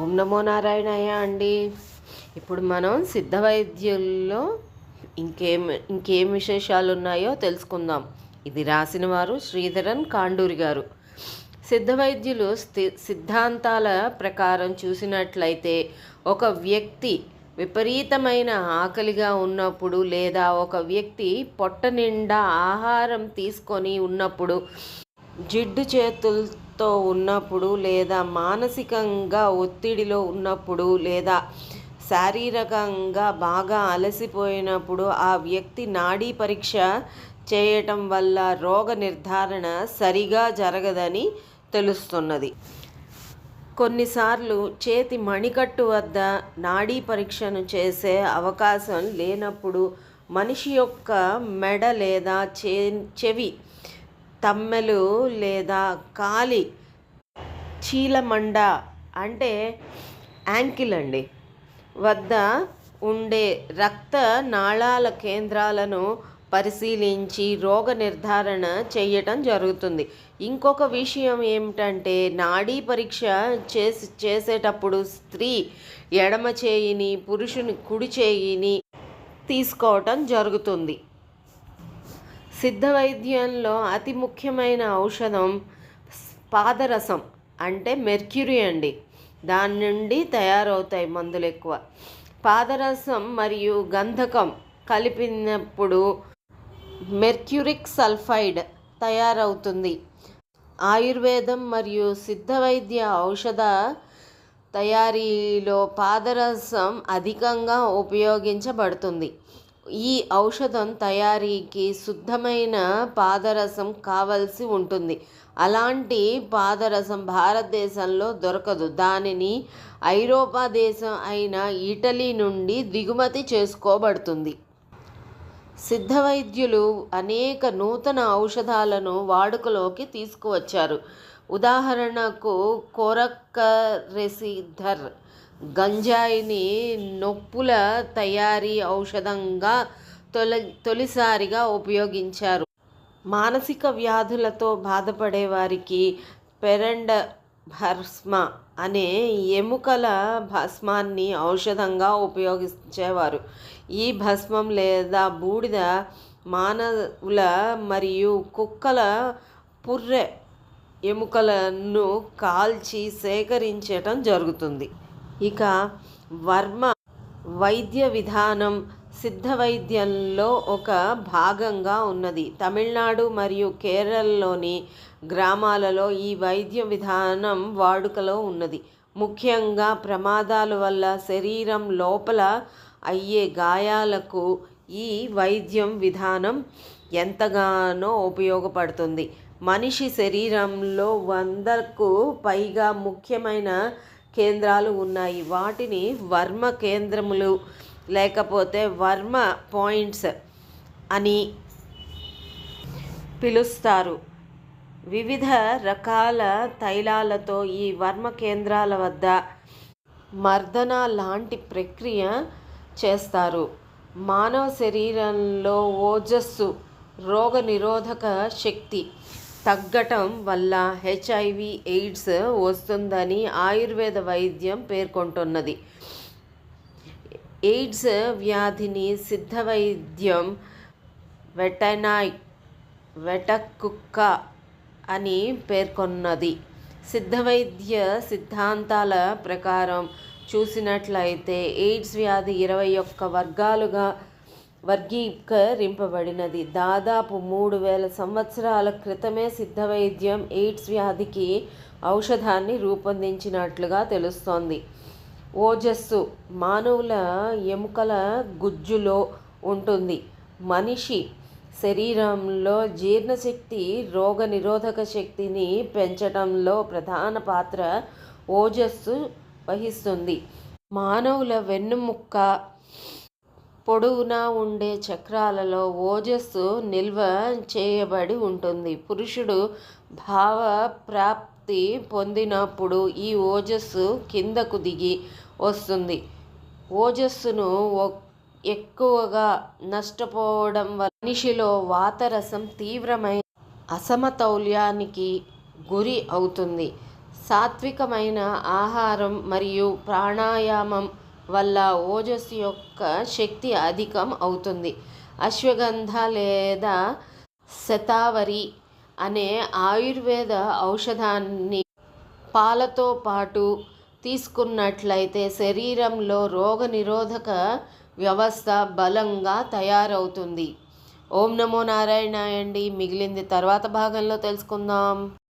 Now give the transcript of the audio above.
ఓం నమో నారాయణయ్య అండి. ఇప్పుడు మనం సిద్ధ వైద్యుల్లో ఇంకేం ఇంకేం విశేషాలు ఉన్నాయో తెలుసుకుందాం. ఇది రాసిన వారు శ్రీధరన్ కాండూరి గారు. సిద్ధ వైద్యులు స్థి సిద్ధాంతాల ప్రకారం చూసినట్లయితే ఒక వ్యక్తి విపరీతమైన ఆకలిగా ఉన్నప్పుడు లేదా ఒక వ్యక్తి పొట్ట నిండా ఆహారం తీసుకొని ఉన్నప్పుడు జిడ్డు చేతులతో ఉన్నప్పుడు లేదా మానసికంగా ఒత్తిడిలో ఉన్నప్పుడు లేదా శారీరకంగా బాగా అలసిపోయినప్పుడు ఆ వ్యక్తి నాడీ పరీక్ష చేయటం వల్ల రోగ నిర్ధారణ సరిగా జరగదని తెలుస్తున్నది. కొన్నిసార్లు చేతి మణికట్టు వద్ద నాడీ పరీక్షను చేసే అవకాశం లేనప్పుడు మనిషి యొక్క మెడ లేదా చే చెవి తమ్మెలు లేదా కాలి చీలమండ అంటే యాంకిల్ అండి. వద్ద ఉండే రక్త నాళాల కేంద్రాలను పరిశీలించి రోగ నిర్ధారణ చేయటం జరుగుతుంది. ఇంకొక విషయం ఏమిటంటే నాడీ పరీక్ష చేసి చేసేటప్పుడు స్త్రీ ఎడమ చేయిని పురుషుని కుడి చేయిని తీసుకోవటం జరుగుతుంది. సిద్ధ వైద్యంలో అతి ముఖ్యమైన ఔషధం పాదరసం అంటే మెర్క్యూరీ అండి. దాని నుండి తయారవుతాయి మందులు ఎక్కువ. పాదరసం మరియు గంధకం కలిపినప్పుడు మెర్క్యూరిక్ సల్ఫైడ్ తయారవుతుంది. ఆయుర్వేదం మరియు సిద్ధ వైద్య ఔషధ తయారీలో పాదరసం అధికంగా ఉపయోగించబడుతుంది. ఈ ఔషధం తయారీకి శుద్ధమైన పాదరసం కావలసి ఉంటుంది. అలాంటి పాదరసం భారతదేశంలో దొరకదు. దానిని ఐరోపా దేశం అయిన ఇటలీ నుండి దిగుమతి చేసుకోబడుతుంది. సిద్ధ వైద్యులు అనేక నూతన ఔషధాలను వాడుకలోకి తీసుకువచ్చారు. ఉదాహరణకు కోరక్కరెసిధర్ గంజాయిని నొప్పుల తయారీ ఔషధంగా తొలి తొలిసారిగా ఉపయోగించారు. మానసిక వ్యాధులతో బాధపడే వారికి పెరండ భస్మ అనే ఎముకల భస్మాన్ని ఔషధంగా ఉపయోగించేవారు. ఈ భస్మం లేదా బూడిద మానవుల మరియు కుక్కల పుర్రె ఎముకలను కాల్చి సేకరించటం జరుగుతుంది. ఇక వర్మ వైద్య విధానం సిద్ధ వైద్యంలో ఒక భాగంగా ఉన్నది. తమిళనాడు మరియు కేరళలోని గ్రామాలలో ఈ వైద్య విధానం వాడుకలో ఉన్నది. ముఖ్యంగా ప్రమాదాల వల్ల శరీరం లోపల అయ్యే గాయాలకు ఈ వైద్యం విధానం ఎంతగానో ఉపయోగపడుతుంది. మనిషి శరీరంలో వందకు పైగా ముఖ్యమైన కేంద్రాలు ఉన్నాయి. వాటిని వర్మ కేంద్రములు లేకపోతే వర్మ పాయింట్స్ అని పిలుస్తారు. వివిధ రకాల తైలాలతో ఈ వర్మ కేంద్రాల వద్ద మర్దన లాంటి ప్రక్రియ చేస్తారు. మానవ శరీరంలో ఓజస్సు రోగ నిరోధక శక్తి తగ్గటం వల్ల హెచ్ఐవి ఎయిడ్స్ వస్తుందని ఆయుర్వేద వైద్యం పేర్కొంటున్నది. ఎయిడ్స్ వ్యాధిని సిద్ధ వైద్యం వెటనాయ్ వెటకుక్క అని పేర్కొన్నది. సిద్ధ వైద్య సిద్ధాంతాల ప్రకారం చూసినట్లయితే ఎయిడ్స్ వ్యాధి ఇరవై ఒక్క వర్గాలుగా వర్గీకరింపబడినది. దాదాపు మూడు వేల సంవత్సరాల క్రితమే సిద్ధ వైద్యం ఎయిడ్స్ వ్యాధికి ఔషధాన్ని రూపొందించినట్లుగా తెలుస్తోంది. ఓజస్సు మానవుల ఎముకల గుజ్జులో ఉంటుంది. మనిషి శరీరంలో జీర్ణశక్తి రోగ నిరోధక శక్తిని పెంచడంలో ప్రధాన పాత్ర ఓజస్సు వహిస్తుంది. మానవుల వెన్నుముక్క పొడవునా ఉండే చక్రాలలో ఓజస్సు నిల్వ చేయబడి ఉంటుంది. పురుషుడు భావ ప్రాప్తి పొందినప్పుడు ఈ ఓజస్సు కిందకు దిగి వస్తుంది. ఓజస్సును ఎక్కువగా నష్టపోవడం వల్ల మనిషిలో వాతరసం తీవ్రమైన అసమతౌల్యానికి గురి అవుతుంది. సాత్వికమైన ఆహారం మరియు ప్రాణాయామం వల్ల ఓజస్సు యొక్క శక్తి అధికం అవుతుంది. అశ్వగంధ లేదా శతావరి అనే ఆయుర్వేద ఔషధాన్ని పాలతో పాటు తీసుకున్నట్లయితే శరీరంలో రోగనిరోధక వ్యవస్థ బలంగా తయారవుతుంది. ఓం నమో నారాయణ అండి మిగిలింది తర్వాత భాగంలో తెలుసుకుందాం.